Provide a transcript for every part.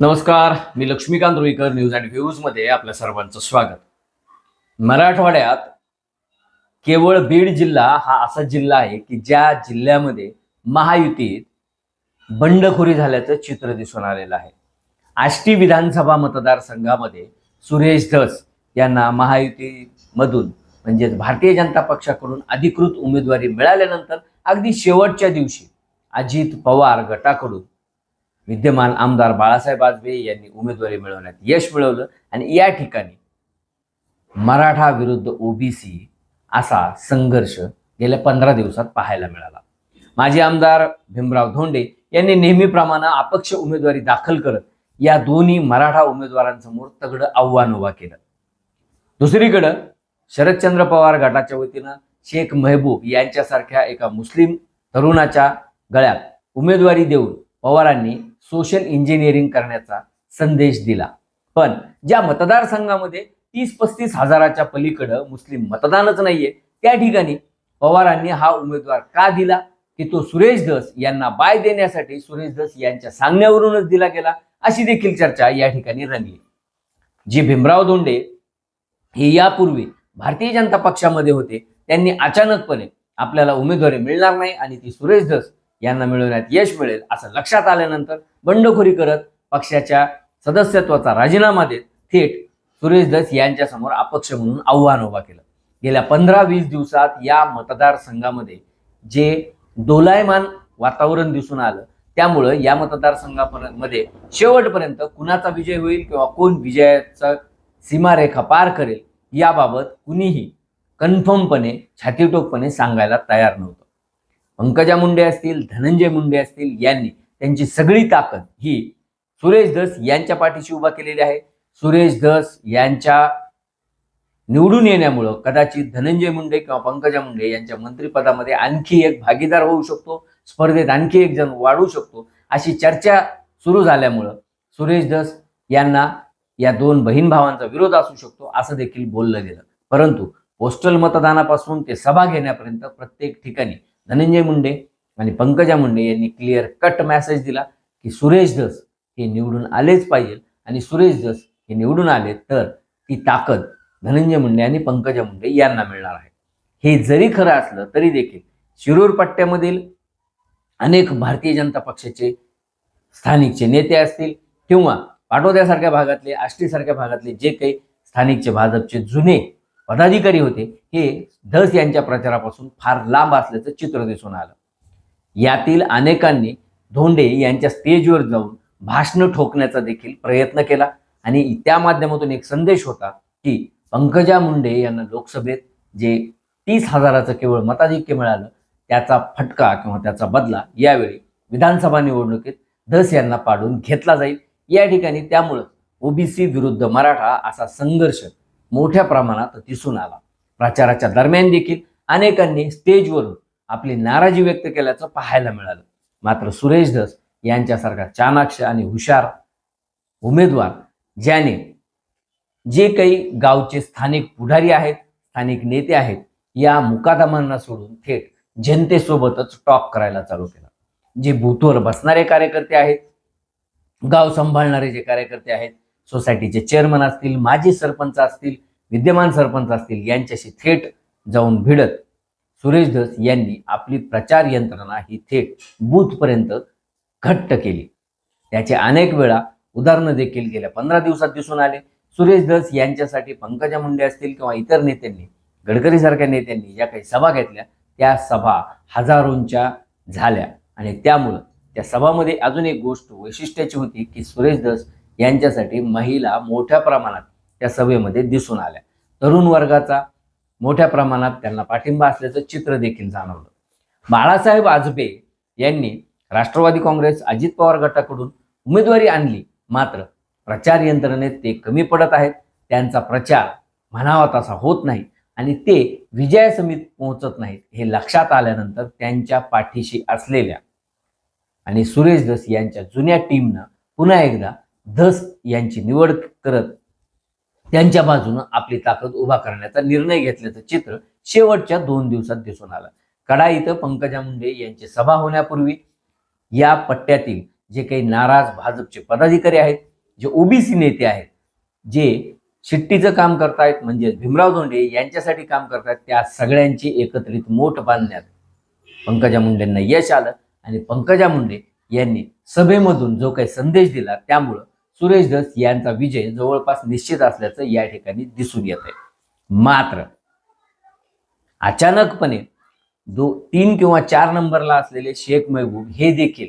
नमस्कार मी Laxmikant Ruikar news and व्ह्यूजमध्ये आपल्या सर्वांचं स्वागत. मराठवाड्यात केवळ बीड जिल्हा हा असा जिल्हा आहे की ज्या जिल्ह्यामध्ये महायुतीत बंडखोरी झाल्याचं चित्र दिसून आलेलं आहे. आष्टी विधानसभा मतदारसंघामध्ये सुरेश धस यांना महायुतीमधून म्हणजेच भारतीय जनता पक्षाकडून अधिकृत उमेदवारी मिळाल्यानंतर अगदी शेवटच्या दिवशी अजित पवार गटाकडून विद्यमान आमदार बाळासाहेब आजबे यांनी उमेदवारी मिळवण्यात यश मिळवलं आणि या ठिकाणी मराठा विरुद्ध ओबीसी असा संघर्ष गेल्या पंधरा दिवसात पाहायला मिळाला. माजी आमदार भीमराव धोंडे यांनी नेहमीप्रमाणे अपक्ष उमेदवारी दाखल करत या दोन्ही मराठा उमेदवारांसमोर तगडं आव्हान उभा केलं. दुसरीकडं शरदचंद्र पवार गटाच्या वतीनं शेख मेहबूब यांच्यासारख्या एका मुस्लिम तरुणाच्या गळ्यात उमेदवारी देऊन पवारांनी सोशल इंजिनिअरिंग करण्याचा संदेश दिला. पण ज्या मतदारसंघामध्ये तीस पस्तीस हजाराच्या पलीकडं मुस्लिम मतदानच नाहीये त्या ठिकाणी पवारांनी हा उमेदवार का दिला? की तो सुरेश धस यांना बाय देण्यासाठी सुरेश धस यांच्या सांगण्यावरूनच दिला गेला अशी देखील चर्चा या ठिकाणी रंगली. जी भीमराव धोंडे हे यापूर्वी भारतीय जनता पक्षामध्ये होते त्यांनी अचानकपणे आपल्याला उमेदवारी मिळणार नाही आणि ती सुरेश धस यांना मिळवण्यात यश मिळेल असं लक्षात आल्यानंतर बंडखोरी करत पक्षाच्या सदस्यत्वाचा राजीनामा देत थेट सुरेश दस यांच्यासमोर अपक्ष म्हणून आव्हान उभा केलं. गेल्या पंधरा वीस दिवसात या मतदारसंघामध्ये जे डोलायमान वातावरण दिसून आलं त्यामुळं या मतदारसंघामध्ये शेवटपर्यंत कुणाचा विजय होईल किंवा कोण विजयाचा सीमारेखा पार करेल याबाबत कुणीही कन्फर्मपणे छातीटोकपणे सांगायला तयार नव्हतं. पंकजा मुंडे असतील धनंजय मुंडे असतील यांनी त्यांची सगळी ताकद ही सुरेश धस यांच्या पाठीशी उभा केलेली आहे. सुरेश धस यांच्या निवडून येण्यामुळं कदाचित धनंजय मुंडे किंवा पंकजा मुंडे यांच्या मंत्रिपदामध्ये आणखी एक भागीदार होऊ शकतो स्पर्धेत आणखी एक जण वाढू शकतो अशी चर्चा सुरू झाल्यामुळं सुरेश धस यांना या दोन बहीण भावांचा विरोध असू शकतो असं देखील बोललं गेलं. परंतु पोस्टल मतदानापासून ते सभा घेण्यापर्यंत प्रत्येक ठिकाणी धनंजय मुंडे आणि पंकजा मुंडे यांनी क्लिअर कट मेसेज दिला की सुरेश धस हे निवडून आलेच पाहिजे. आणि सुरेश धस हे निवडून आले तर ती ताकद धनंजय मुंडे आणि पंकजा मुंडे यांना मिळणार आहे. हे जरी खरं असलं तरी देखील शिरूर पट्ट्यामधील अनेक भारतीय जनता पक्षाचे स्थानिकचे नेते असतील किंवा पाटोद्यासारख्या भागातले आष्टीसारख्या भागातले जे काही स्थानिकचे भाजपचे जुने पदाधिकारी होते. हे धस यांच्या प्रचारापासून फार लांब असल्याचं चित्र दिसून आलं. यातील अनेकांनी धोंडे यांच्या स्टेजवर जाऊन भाषणं ठोकण्याचा देखील प्रयत्न केला आणि त्या माध्यमातून एक संदेश होता की पंकजा मुंडे यांना लोकसभेत जे तीस हजाराचं केवळ मताधिक्य मिळालं त्याचा फटका किंवा त्याचा बदला यावेळी विधानसभा निवडणुकीत धस यांना पाडून घेतला जाईल. या ठिकाणी त्यामुळं ओबीसी विरुद्ध मराठा असा संघर्ष मोठ्या प्रमाणात दिसून आला. प्रचाराच्या दरम्यान देखील अनेकांनी स्टेजवरून आपली नाराजी व्यक्त केल्याचं पाहायला मिळालं. मात्र सुरेश धस यांच्यासारखा चाणाक्ष आणि हुशार उमेदवार ज्याने जे काही गावचे स्थानिक पुढारी आहेत स्थानिक नेते आहेत या मुकादमांना सोडून थेट जनतेसोबतच टॉक करायला चालू केला. जे बूथवर बसणारे कार्यकर्ते आहेत गाव सांभाळणारे जे कार्यकर्ते आहेत सोसायटीचे चेअरमन असतील माजी सरपंच असतील विद्यमान सरपंच असतील यांच्याशी थेट जाऊन भिडत सुरेश धस यांनी आपली प्रचार यंत्रणा ही थेट बूथपर्यंत घट्ट केली. त्याचे अनेक वेळा उदाहरणं देखील गेल्या पंधरा दिवसात दिसून आले. सुरेश धस यांच्यासाठी पंकजा मुंडे असतील किंवा इतर नेत्यांनी गडकरीसारख्या नेत्यांनी ज्या काही सभा घेतल्या त्या सभा हजारोंच्या झाल्या. आणि त्यामुळं त्या सभामध्ये अजून एक गोष्ट वैशिष्ट्याची होती की सुरेश धस यांच्यासाठी महिला मोठ्या प्रमाणात त्या सभेमध्ये दिसून आल्या. तरुण वर्गाचा मोठ्या प्रमाणात त्यांना पाठिंबा असल्याचं चित्र देखील जाणवलं. बाळासाहेब आजबे यांनी राष्ट्रवादी काँग्रेस अजित पवार गटाकडून उमेदवारी आणली. मात्र प्रचार यंत्रणेत ते कमी पडत आहेत. त्यांचा प्रचार म्हणावा तसा होत नाही आणि ते विजयासमीत पोहोचत नाहीत हे लक्षात आल्यानंतर त्यांच्या पाठीशी असलेल्या आणि सुरेश दस यांच्या जुन्या टीमनं पुन्हा एकदा धस यांची निवड करत त्यांच्या बाजूनं आपली ताकद उभा करण्याचा निर्णय घेतल्याचं चित्र शेवटच्या दोन दिवसात दिसून आलं. कडा इथं पंकजा मुंडे यांची सभा होण्यापूर्वी या पट्ट्यातील जे काही नाराज भाजपचे पदाधिकारी आहेत जे ओबीसी नेते आहेत जे शिट्टीचं काम करतायत म्हणजे भीमराव धोंडे यांच्यासाठी काम करतायत त्या सगळ्यांची एकत्रित मोठ बांधण्यात पंकजा मुंडेंना यश आलं आणि पंकजा मुंडे यांनी सभेमधून जो काही संदेश दिला त्यामुळं सुरेश धस यांचा विजय जवळपास निश्चित असल्याचं या ठिकाणी दिसून येत आहे मात्र अचानकपणे दो तीन किंवा चार नंबरला असलेले शेख महबूब हे देखील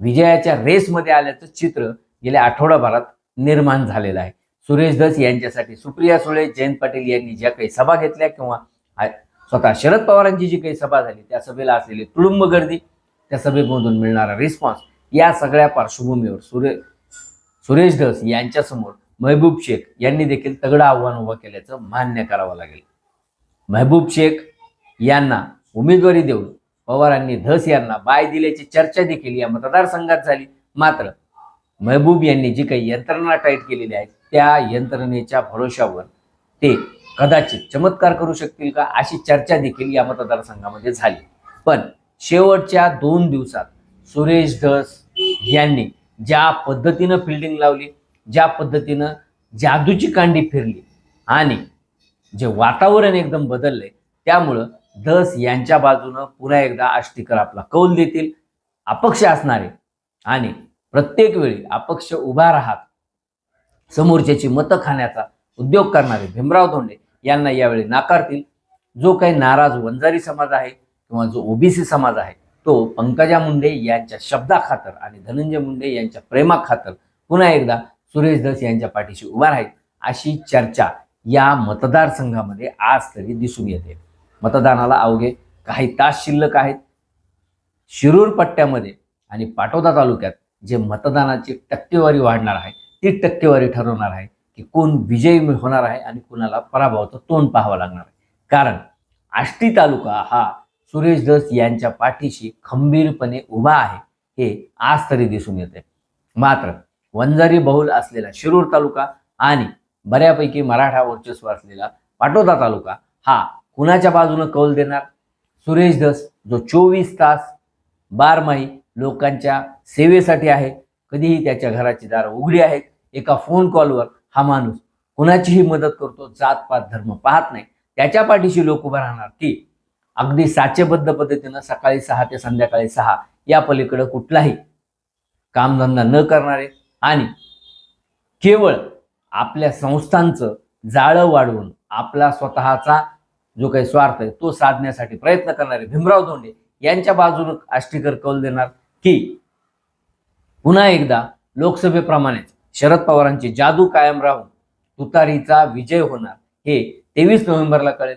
विजयाच्या रेसमध्ये आल्याचं चित्र गेल्या आठवडाभरात निर्माण झालेलं आहे. सुरेश धस यांच्यासाठी सुप्रिया सुळे जयंत पाटील यांनी ज्या काही सभा घेतल्या किंवा स्वतः शरद पवारांची जी काही सभा झाली त्या सभेला असलेली तुडुंब गर्दी त्या सभेमधून मिळणारा रिस्पॉन्स या सगळ्या पार्श्वभूमीवर सुरे सुरेश धस यांच्यासमोर महबूब शेख यांनी देखील तगडं आव्हान उभं केल्याचं मान्य करावं लागेल. महबूब शेख यांना उमेदवारी देऊन पवारांनी धस यांना बाय दिल्याची चर्चा देखील या मतदारसंघात झाली. मात्र महबूब यांनी जी काही यंत्रणा टाईट केलेली आहे त्या यंत्रणेच्या भरोशावर ते कदाचित चमत्कार करू शकतील का अशी चर्चा देखील या मतदारसंघामध्ये झाली. पण शेवटच्या दोन दिवसात सुरेश धस यांनी ज्या पद्धतीनं फिल्डिंग लावली ज्या पद्धतीनं जादूची कांडी फिरली आणि जे वातावरण एकदम बदललंय त्यामुळं धस यांच्या बाजूनं पुन्हा एकदा आष्टीकर आपला कौल देतील. अपक्ष असणारे आणि प्रत्येक वेळी अपक्ष उभा राहत समोरच्याची मतं खाण्याचा उद्योग करणारे भीमराव धोंडे यांना यावेळी नाकारतील. जो काही नाराज वंजारी समाज आहे किंवा जो ओबीसी समाज आहे तो पंकजा मुंडे यांच्या शब्दाखातर आणि धनंजय मुंडे यांच्या प्रेमाखातर पुन्हा एकदा सुरेश धस यांच्या पाठीशी उभा राहील अशी चर्चा या मतदारसंघामध्ये आज तरी दिसून येते. मतदानाला अवघे काही तास शिल्लक आहेत. शिरूर पट्ट्यामध्ये आणि पाटोदा तालुक्यात जे मतदानाची टक्केवारी वाढणार आहे ती टक्केवारी ठरवणार आहे की कोण विजयी होणार आहे आणि कोणाला पराभवाचं तोंड पाहावं लागणार आहे. कारण आष्टी तालुका हा सुरेश धस यांच्या पाठीशी खंबीरपणे उभा आहे हे आज तरी दिसून येते मात्र वंजारी बहुल असलेला शिरूर तालुका आणि बऱ्यापैकी मराठा वर्चस्व असलेला पाटोदा तालुका हा कुणाच्या बाजूनं कौल देणार? सुरेश धस जो चोवीस तास बारमाही लोकांच्या सेवेसाठी आहे कधीही त्याच्या घराची दारं उघडी आहेत एका फोन कॉलवर हा माणूस कुणाचीही मदत करतो जात पात धर्म पाहत नाही त्याच्या पाठीशी लोक उभं राहणार की अगदी साचेबद्ध पद्धतीनं सकाळी सहा ते संध्याकाळी सहा या पलीकडं कुठलाही कामधंदा न करणारे आणि केवळ आपल्या संस्थांचं जाळं वाढवून आपला स्वतःचा जो काही स्वार्थ आहे तो साधण्यासाठी प्रयत्न करणारे भीमराव धोंडे यांच्या बाजूने आष्टीकर कौल देणार की पुन्हा एकदा लोकसभेप्रमाणेच शरद पवारांची जादू कायम राहून तुतारीचा विजय होणार हे तेवीस नोव्हेंबरला कळेल.